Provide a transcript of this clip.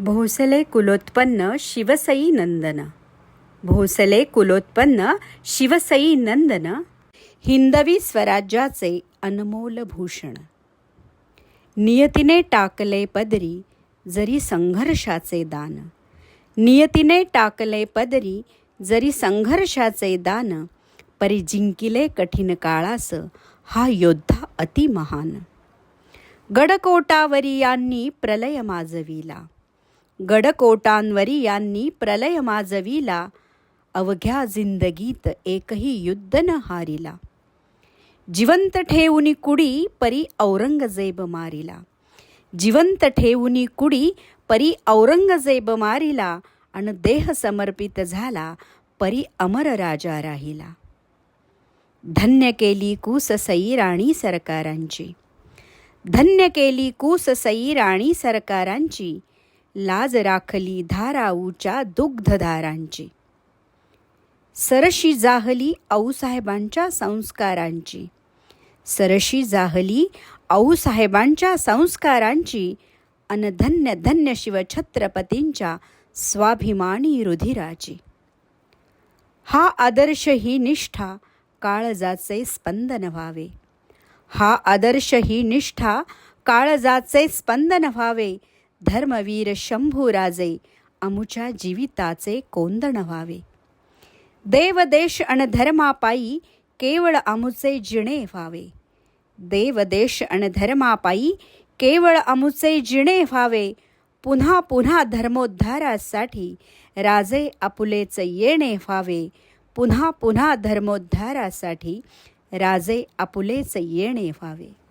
भोसले कुलोत्पन्न शिवसई नंदन. भोसले कुलोत्पन्न शिवसई नंदन. हिंदवी स्वराज्याचे अनमोल भूषण. नियतीने टाकले पदरी जरी संघर्षाचे दान. नियतीने टाकले पदरी जरी संघर्षाचे दान. परी जिंकिले कठीण काळास हा योद्धा अतिमहान. गडकोटावरी यांनी प्रलय माजविला. गडकोटांवरी यांनी प्रलय माजविला अवघ्या जिंदगीत एकही युद्ध न हारिला. जिवंत ठेवूनी कुडी परी औरंगजेब मारिला. जिवंत ठेवूनी कुडी परी औरंगजेब मारिला आणि देह समर्पित झाला परी अमर राजा राहिला. धन्य केली कूस सई राणी सरकारांची. धन्य केली कूस सई राणी सरकारांची. लाज राखली धाराऊच्या दुग्धधारांची. सरशी जाहली आऊसाहेबांच्या संस्कारांची. सरशी जाहली आऊसाहेबांच्या संस्कारांची अन धन्य धन्य शिवछत्रपतींच्या स्वाभिमानी रुधिराची. हा आदर्श ही निष्ठा काळजाचे स्पंदन व्हावे. हा आदर्श ही निष्ठा काळजाचे स्पंदन व्हावे. धर्मवीर शंभूराजे अमुच्या जीविताचे कोंदण व्हावे. देव देश धर्मापायी केवळ अमुचे जिणे व्हावे. देव देश धर्मापायी केवळ अमुचे जिणे व्हावे. पुन्हा पुन्हा धर्मोद्धारासाठी राजे आपुलेच येणे व्हावे. पुन्हा पुन्हा धर्मोद्धारासाठी राजे आपुलेच येणे व्हावे.